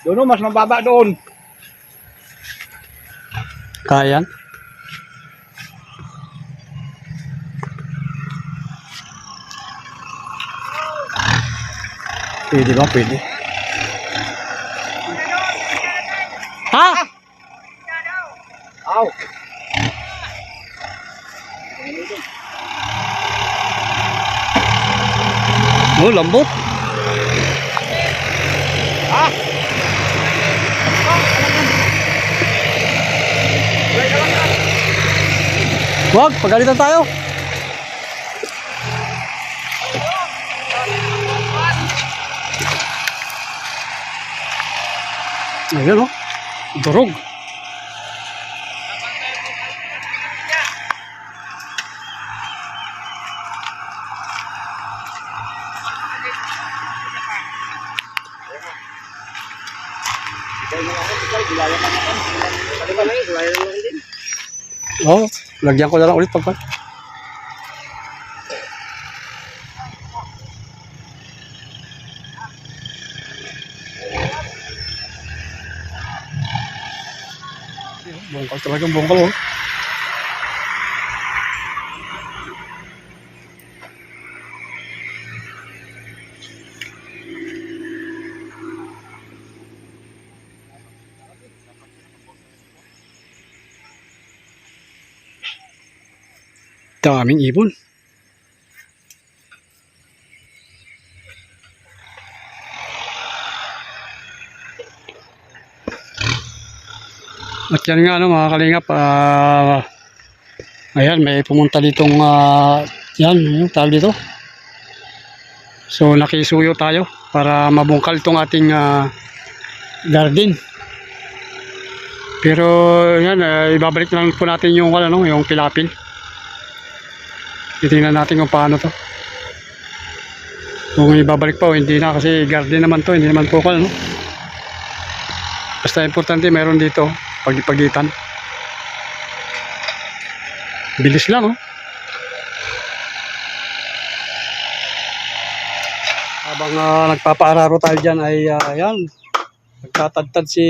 Doon, oh, mas mababa doon. Kaya yan. Pwede ba? Pwede. Ha? Aw. Oh, lambot. Ah! Wag, pagalitan tayo. Ayan o. Durog. Ano ba lang yun? Gulaya lang din. Oo, lagyan ko na lang ulit pagka. Bongkal talagang bongkal oh. Daming ibon. At yan nga ano mga kalingap, ah, ayan may pumunta ditong, ah, yan, yung tawag dito. So nakisuyo tayo para mabungkal itong ating ah, garden. Pero yan, ah, ibabalik lang po natin yung, ano, yung pilapil. Titingnan natin kung paano to. Kung ibabalik pa o hindi na kasi garden naman to, hindi naman po ano. Basta importante meron dito pagipagitan. Bilis lang oh. Habang ah, nagpapaararo tayo dyan ay ah, yan. Nagtatadtad si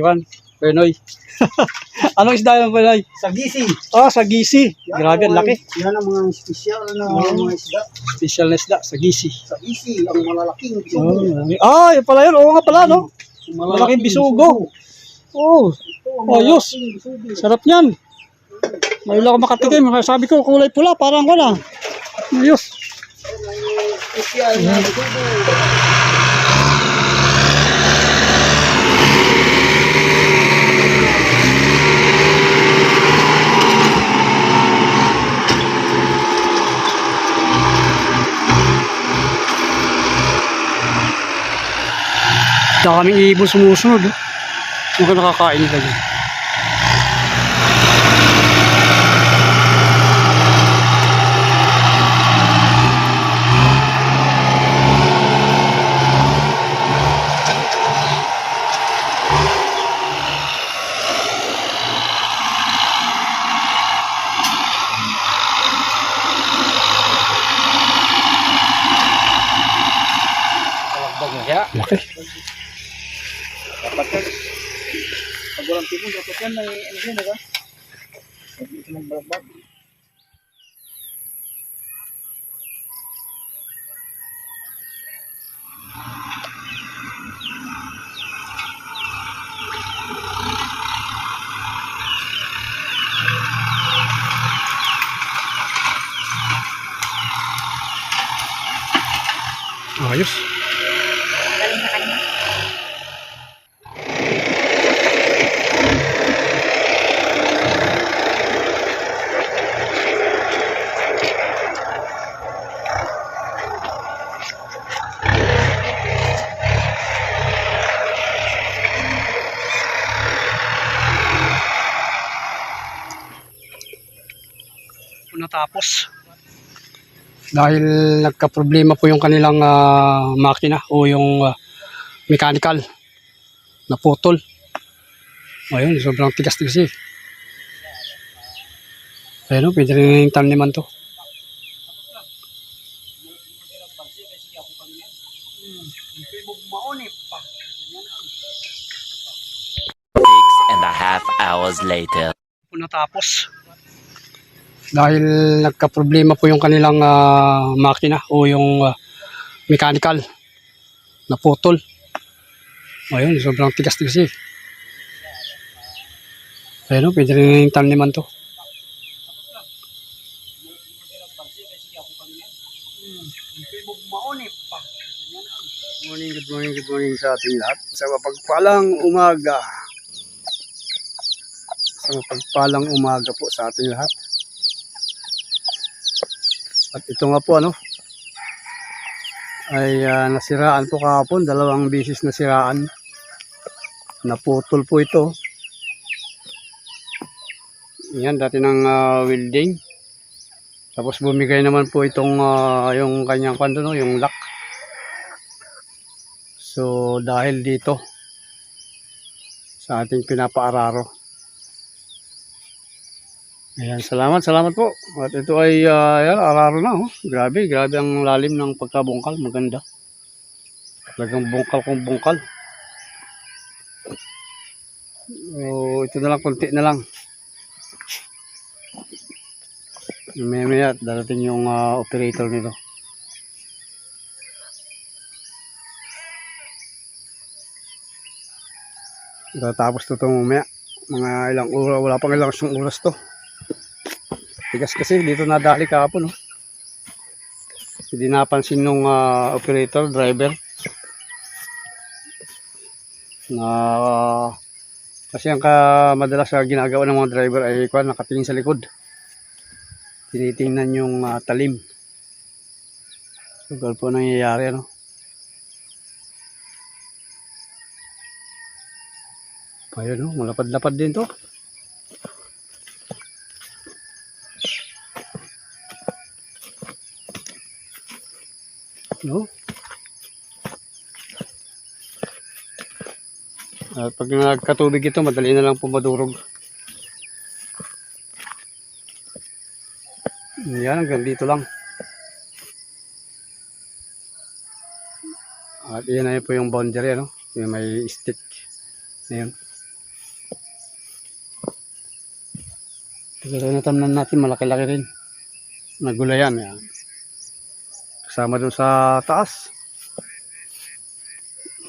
Juan Penoy. Anong isda yung Penoy? Sa gisi. Ah, sa gisi. Grabe, ang laki. Yan ang mga special na mga isda. Special na isda, sa gisi. Sa gisi, ang malalaking Oh, bisugo. marami. ah, yun pala yun. Oo nga pala, no? Malaking bisugo. Oh, ayos. Sarap niyan. May lang makatikim. Sabi ko, kulay pula. Parang wala. Ayos. Special na bisugo. Daming ibon sumusunod. Oh. Mukhang nakakain nila dyan. Laki. Dapat yan. Pag walang tipon, dapat yan may ano yun, diba? Huwag ito ng balagbag. Ayos. Natapos dahil nagka-problema po yung kanilang ah, makina o yung ah, mechanical naputol ayun sobrang tigas-tigas eh ayun o pwede rin yung taniman to. Six and a half hours later. po natapos. Dahil nagka-problema po yung kanilang ah, makina o yung ah, mechanical na putol. Ayun, sobrang tigas-tigas eh. Ayun, oh, pwede rin yung taniman to. Good morning, good morning, good morning sa ating lahat. Sa mapagpalang umaga. Sa mapagpalang umaga po sa ating lahat. At ito nga po ano, ay ah, nasiraan po kahapon, dalawang bisis nasiraan. Naputol po ito. Yan, dati ng ah, welding. Tapos bumigay naman po itong ah, yung kanyang kwando, no, yung lock. So dahil dito sa ating pinapaararo. Ayan, salamat, salamat po. At ito ay uh, ayan, araro na. Oh. Grabe, grabe ang lalim ng pagkabungkal. Maganda. Talagang bungkal kung bungkal. So, ito na lang, konti na lang. Maya maya, darating yung ah, operator nito. Tapos to ito mamaya. Mga ilang oras, wala pang ilang oras to. Tigas kasi dito nadali kahapon. No? Hindi napansin nung ah, operator, driver. Na kasi ang madalas sa ginagawa ng mga driver ay kwan, nakatingin sa likod. Tinitingnan yung ah, talim. Ganun po nangyayari. Ano? Ayun, no? malapad-lapad din to. No? At pag nagkatubig ito, madali na lang po madurog. Yan, hanggang dito lang. At yan na po yung boundary, ano? Yung may stick. Ayan. Pero natamnan natin, malaki-laki rin. Nagulayan, yan. Kasama dun sa taas.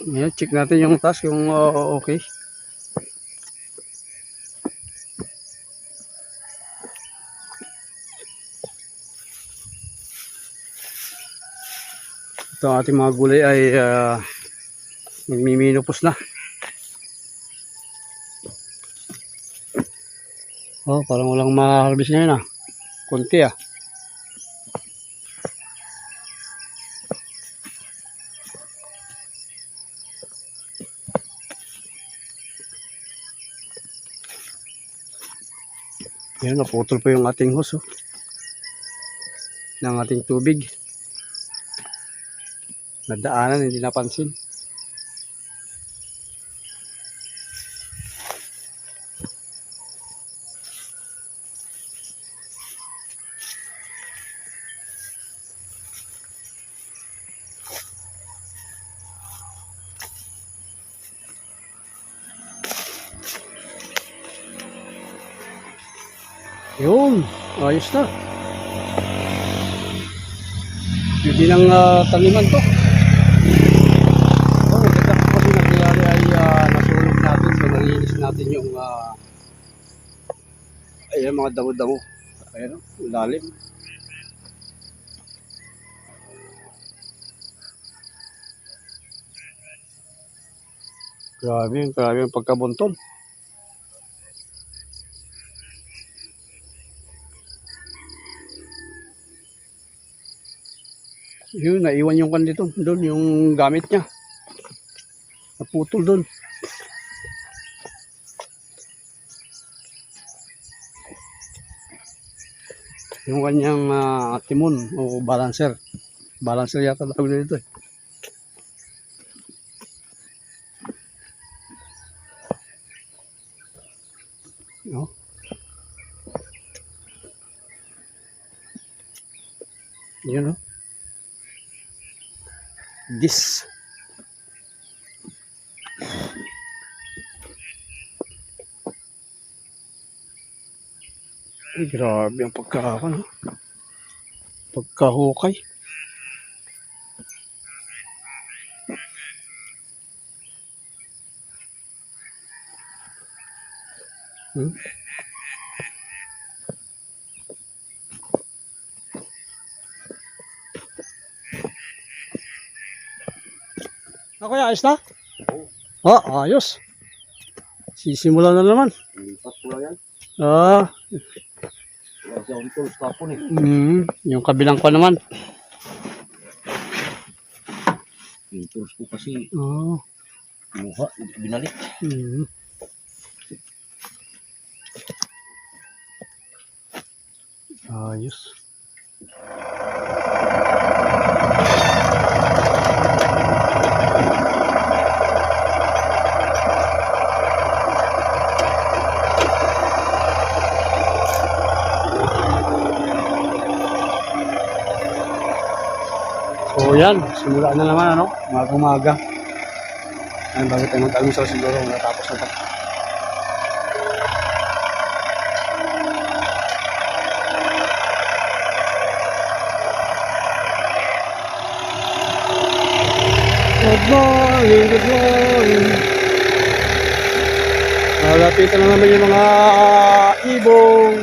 Ngayon, check natin yung taas, yung uh, okay. Ito ang ating mga gulay ay uh, magmiminupos na. Oh, parang walang ma-harvest ngayon ah. Kunti ah. Yan, naputol po yung ating hose oh. ng ating tubig. Nadaanan, hindi napansin. Yun, ayos na. Hindi ng uh, taniman to. Oh, maganda po kasi nangyayari ay uh, nasulog natin. So, nalinis natin yung uh, ayan, mga damo-damo. Ayan, lalim. Grabe, grabe yung pagkabuntol. Yun, naiwan yung kan dito. Doon, yung gamit niya. Naputol doon. Yung kanyang ah, timon o balancer. Balancer yata tawag dito eh. No? Yun no? this Ay, grabe ang pagkakan. Pagkahukay. Hmm? Ako ya, ayos na? Ah, ayos. Sisimula na naman. Lipat ko yan. Ah, akong tools kapon eh. mm, yung kabilang ko naman. Yung tools ko kasi Oh, kinuha, binalik. mm. Ayos. So yan, simula na naman ano, umaga-umaga. Ayun, bago tayo mag-almusal siguro, natapos na tayo. Good morning, good morning. Malapitan na naman yung mga ibong.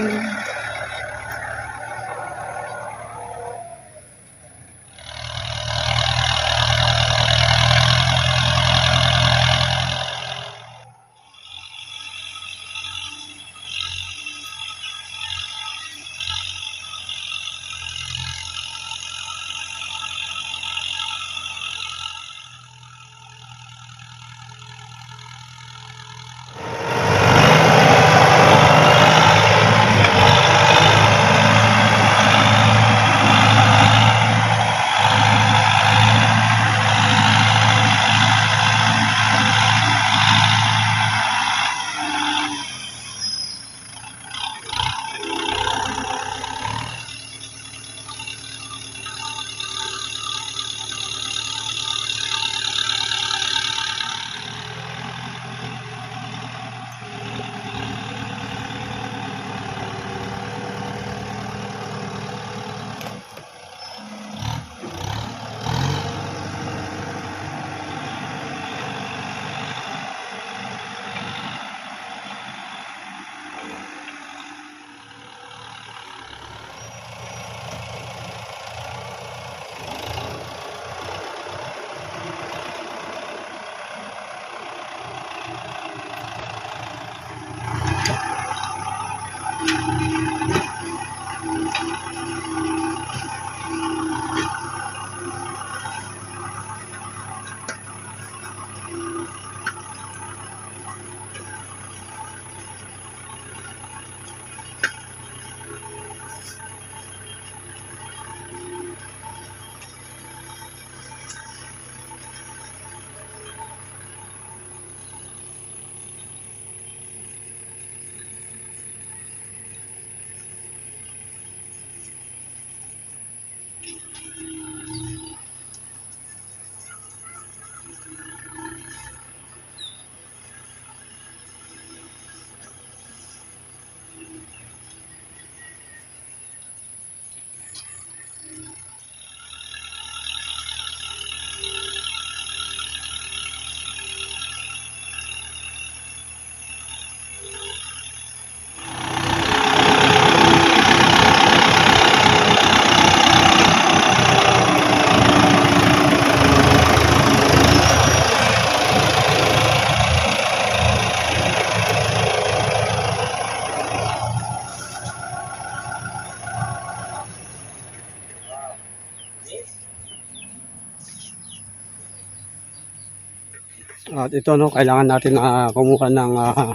Ito no, kailangan natin na kumuha ng ah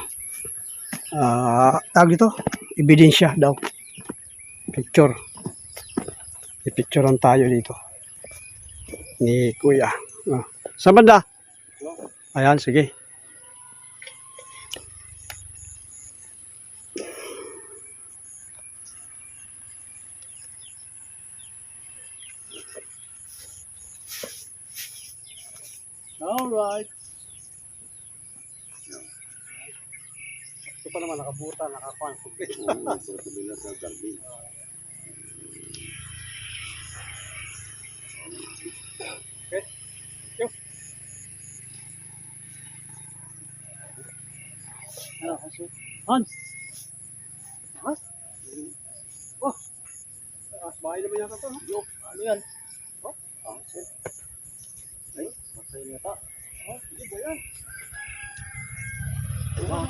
ah, tawag dito, ebidensya daw. Picture. I-picturean tayo dito. Ni Kuya. Ah. Sa banda? Ayan, sige. Ito pa naman, nakabuta, nakakuha. Complete. Okay. Thank you. Ano, kasi? Hans! Hans? Oh! Ah, bahay naman yata to. Yo, ano yan? Oh, ah, sir. Ay, patay na ta. Oh, hindi ba yan? Ah,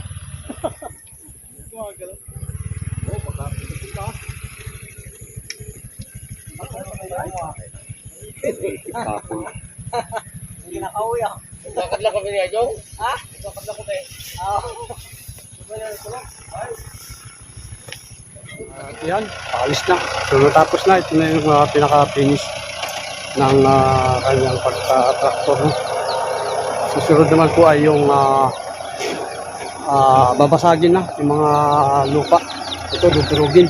Gumagalaw. oh, baka pinipin ka. Hindi na kauwi ah. Bakit lang kami niya, Jong? Ha? Bakit lang kami? Ah. At yan, alis na. So natapos na, ito na yung uh, pinaka-finish ng uh, kanyang pagka-traktor. No? Susunod naman po ay yung ah, ah, babasagin na yung mga lupa. Ito, dudurugin.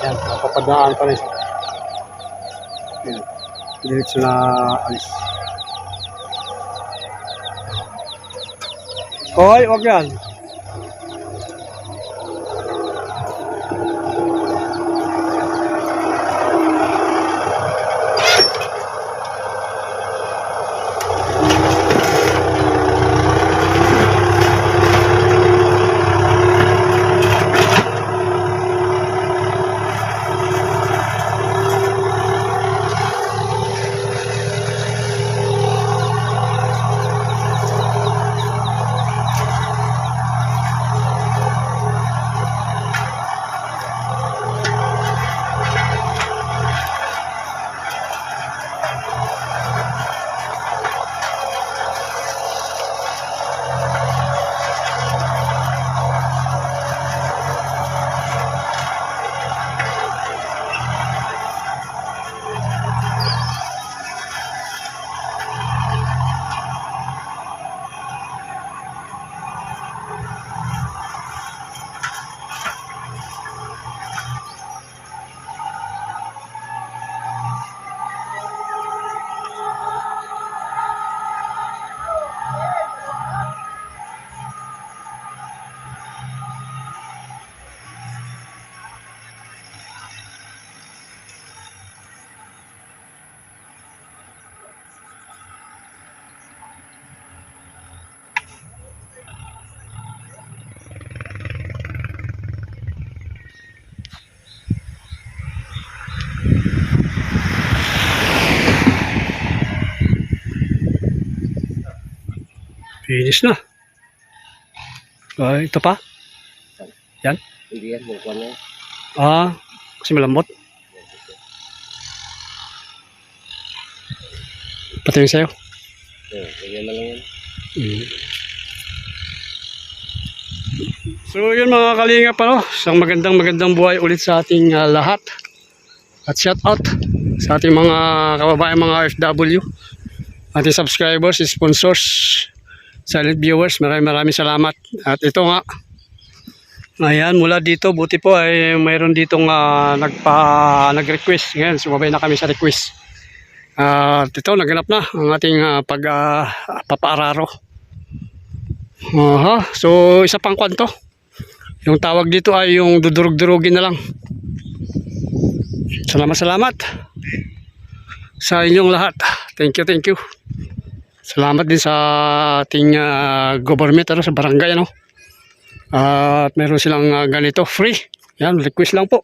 Yan, napapadaan pa rin. Yan, diretso na alis. Hoy, wag yan. Finish na. Ah, ito pa? Yan? Hindi yan, bukan na. Ah, kasi malambot. Patingin sa'yo. Eh, ganyan na lang yan. Mm. So yun mga kalingap ano, isang magandang magandang buhay ulit sa ating ah, lahat. At shout out sa ating mga kababayan mga FW, ating subscribers, sponsors, silent viewers, maraming maraming salamat. At ito nga, ayan mula dito, buti po ay mayroon ditong ah, nagpa, nag-request. Ngayon, sumabay na kami sa request. At ito, naganap na ang ating ah, pag ah, papaararo. Aha, so isa pang kwanto. Yung tawag dito ay yung dudurog-durugin na lang. Salamat, salamat sa inyong lahat. Thank you, thank you. Salamat din sa ating ah, government, ano, sa barangay, ano. At meron silang ah, ganito, free. Yan, request lang po.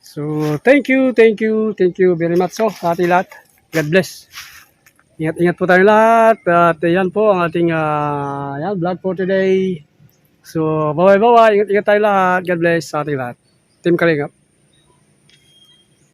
So, thank you, thank you, thank you very much so sa ating lahat. God bless. Ingat-ingat po tayo lahat. At yan po ang ating ah, yan, vlog for today. So, bye-bye, bye-bye. Ingat-ingat tayo lahat. God bless sa ating lahat. Team Kalingap.